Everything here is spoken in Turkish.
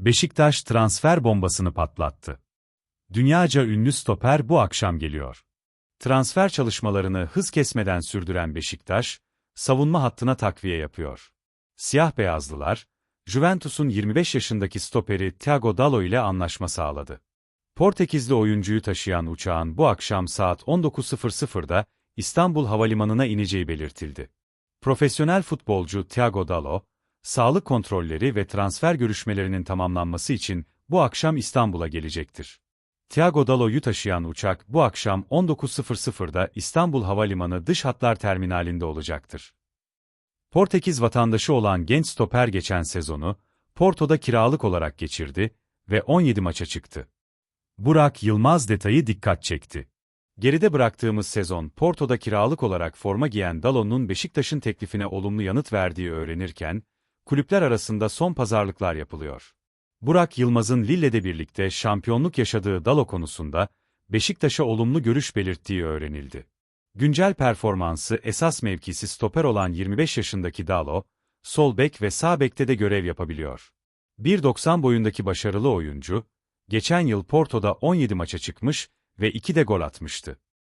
Beşiktaş transfer bombasını patlattı. Dünyaca ünlü stoper bu akşam geliyor. Transfer çalışmalarını hız kesmeden sürdüren Beşiktaş, savunma hattına takviye yapıyor. Siyah beyazlılar, Juventus'un 25 yaşındaki stoperi Thiago Dalo ile anlaşma sağladı. Portekizli oyuncuyu taşıyan uçağın bu akşam saat 19.00'da İstanbul Havalimanı'na ineceği belirtildi. Profesyonel futbolcu Thiago Dalo, sağlık kontrolleri ve transfer görüşmelerinin tamamlanması için bu akşam İstanbul'a gelecektir. Thiago Dalo'yu taşıyan uçak bu akşam 19.00'da İstanbul Havalimanı Dış Hatlar Terminalinde olacaktır. Portekiz vatandaşı olan genç stoper geçen sezonu, Porto'da kiralık olarak geçirdi ve 17 maça çıktı. Burak Yılmaz detayı dikkat çekti. Geride bıraktığımız sezon Porto'da kiralık olarak forma giyen Dalo'nun Beşiktaş'ın teklifine olumlu yanıt verdiği öğrenirken, kulüpler arasında son pazarlıklar yapılıyor. Burak Yılmaz'ın Lille'de birlikte şampiyonluk yaşadığı Dalo konusunda, Beşiktaş'a olumlu görüş belirttiği öğrenildi. Güncel performansı esas mevkisi stoper olan 25 yaşındaki Dalo, sol bek ve sağ bekte de görev yapabiliyor. 1.90 boyundaki başarılı oyuncu, geçen yıl Porto'da 17 maça çıkmış ve 2 de gol atmıştı.